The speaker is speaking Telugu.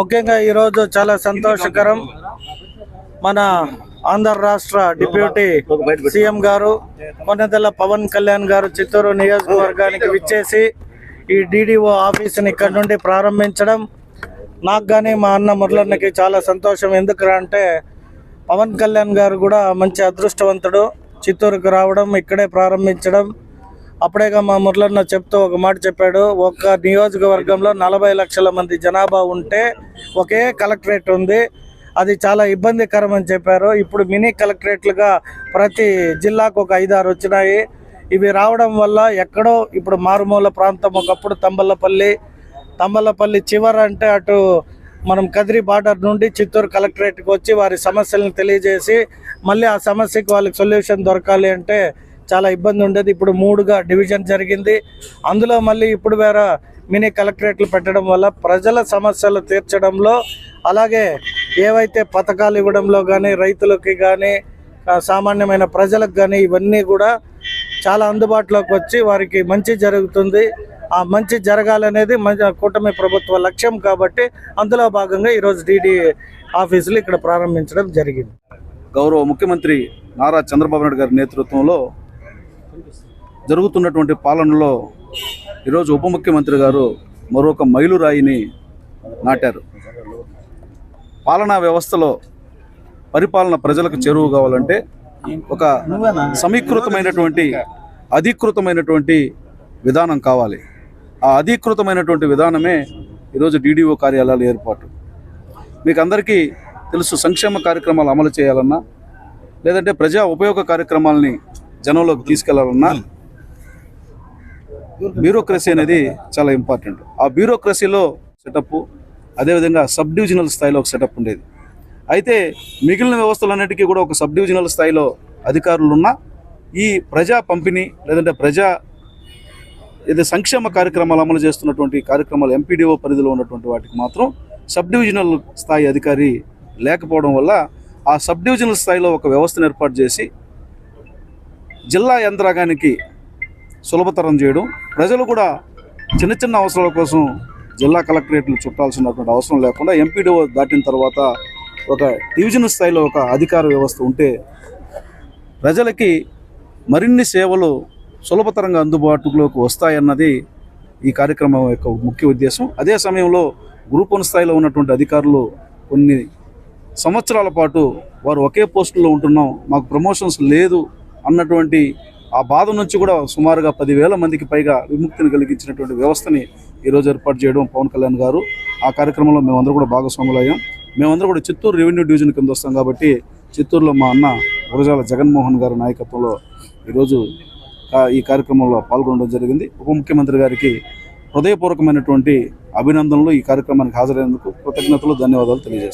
ముఖ్యంగా ఈరోజు చాలా సంతోషకరం. మన ఆంధ్ర రాష్ట్ర డిప్యూటీ సీఎం గారు కొనదెల పవన్ కళ్యాణ్ గారు చిత్తూరు నియోజకవర్గానికి విచ్చేసి ఈ డిడిఓ ఆఫీసుని ఇక్కడ నుండి ప్రారంభించడం. నాకు కానీ మా అన్న మురళన్నకి చాలా సంతోషం. ఎందుకు అంటే పవన్ కళ్యాణ్ గారు కూడా మంచి అదృష్టవంతుడు. చిత్తూరుకు రావడం ఇక్కడే ప్రారంభించడం. అప్పుడేగా మా మురళన్న చెప్తూ ఒక మాట చెప్పాడు. ఒక నియోజకవర్గంలో నలభై లక్షల మంది జనాభా ఉంటే ఒకే కలెక్టరేట్ ఉంది. అది చాలా ఇబ్బందికరం అని చెప్పారు. ఇప్పుడు మినీ కలెక్టరేట్లుగా ప్రతి జిల్లాకు ఒక ఐదారు వచ్చినాయి. ఇవి రావడం వల్ల ఎక్కడో ఇప్పుడు మారుమూల ప్రాంతం ఒకప్పుడు తంబలపల్లి తంబలపల్లి చివర అంటే అటు మనం కదిరి బార్డర్ నుండి చిత్తూరు కలెక్టరేట్కి వచ్చి వారి సమస్యలను తెలియజేసి మళ్ళీ ఆ సమస్యకి వాళ్ళకి సొల్యూషన్ దొరకాలి అంటే చాలా ఇబ్బంది ఉండేది. ఇప్పుడు మూడుగా డివిజన్ జరిగింది. అందులో మళ్ళీ ఇప్పుడు వేరే మినీ కలెక్టరేట్లు పెట్టడం వల్ల ప్రజల సమస్యలు తీర్చడంలో అలాగే ఏవైతే పథకాలు ఇవ్వడంలో కానీ రైతులకి కానీ సామాన్యమైన ప్రజలకు కానీ ఇవన్నీ కూడా చాలా అందుబాటులోకి వచ్చి వారికి మంచి జరుగుతుంది. ఆ మంచి జరగాలనేది మన కూటమి ప్రభుత్వ లక్ష్యం కాబట్టి అందులో భాగంగా ఈరోజు డిడి ఆఫీసులు ఇక్కడ ప్రారంభించడం జరిగింది. గౌరవ ముఖ్యమంత్రి నారా చంద్రబాబు నాయుడు గారి నేతృత్వంలో జరుగుతున్నటువంటి పాలనలో ఈరోజు ఉప ముఖ్యమంత్రి గారు మరొక మైలురాయిని నాటారు. పాలనా వ్యవస్థలో పరిపాలన ప్రజలకు చేరువు కావాలంటే ఒక సమీకృతమైనటువంటి అధీకృతమైనటువంటి విధానం కావాలి. ఆ అధీకృతమైనటువంటి విధానమే ఈరోజు డీడీఓ కార్యాలయాల ఏర్పాటు. మీకు అందరికీ తెలుసు సంక్షేమ కార్యక్రమాలు అమలు చేయాలన్నా లేదంటే ప్రజా ఉపయోగ కార్యక్రమాలని జనంలోకి తీసుకెళ్ళాలన్నా బ్యూరోక్రసీ అనేది చాలా ఇంపార్టెంట్. ఆ బ్యూరోక్రసీలో సెటప్ అదేవిధంగా సబ్ డివిజనల్ స్థాయిలో ఒక సెటప్ ఉండేది. అయితే మిగిలిన వ్యవస్థలన్నిటికీ కూడా ఒక సబ్ డివిజనల్ స్థాయిలో అధికారులు ఉన్న ఈ ప్రజా పంపిణీ లేదంటే ప్రజా ఏదో సంక్షేమ కార్యక్రమాలు అమలు చేస్తున్నటువంటి కార్యక్రమాలు ఎంపీడీఓ పరిధిలో ఉన్నటువంటి వాటికి మాత్రం సబ్ డివిజనల్ స్థాయి అధికారి లేకపోవడం వల్ల ఆ సబ్ డివిజనల్ స్థాయిలో ఒక వ్యవస్థను ఏర్పాటు చేసి జిల్లా యంత్రాంగానికి సులభతరం చేయడం ప్రజలు కూడా చిన్న చిన్న అవసరాల కోసం జిల్లా కలెక్టరేట్లు చుట్టాల్సినటువంటి అవసరం లేకుండా ఎంపీడీఓ దాటిన తర్వాత ఒక డివిజన్ స్థాయిలో ఒక అధికార వ్యవస్థ ఉంటే ప్రజలకి మరిన్ని సేవలు సులభతరంగా అందుబాటులోకి వస్తాయన్నది ఈ కార్యక్రమం యొక్క ముఖ్య ఉద్దేశం. అదే సమయంలో గ్రూప్ వన్ స్థాయిలో ఉన్నటువంటి అధికారులు కొన్ని సంవత్సరాల పాటు వారు ఒకే పోస్టులో ఉంటున్నాం మాకు ప్రమోషన్స్ లేదు అన్నటువంటి ఆ బాధ నుంచి కూడా సుమారుగా పదివేల మందికి పైగా విముక్తిని కలిగించినటువంటి వ్యవస్థని ఈరోజు ఏర్పాటు చేయడం పవన్ కళ్యాణ్ గారు. ఆ కార్యక్రమంలో మేమందరూ కూడా భాగస్వాములయ్యాం. మేమందరూ కూడా చిత్తూరు రెవెన్యూ డివిజన్ కింద వస్తాం కాబట్టి చిత్తూరులో మా అన్న గురజాల జగన్మోహన్ గారి నాయకత్వంలో ఈరోజు ఈ కార్యక్రమంలో పాల్గొనడం జరిగింది. ఉప ముఖ్యమంత్రి గారికి హృదయపూర్వకమైనటువంటి అభినందనలు ఈ కార్యక్రమానికి హాజరైనందుకు కృతజ్ఞతలు ధన్యవాదాలు తెలియజేస్తాను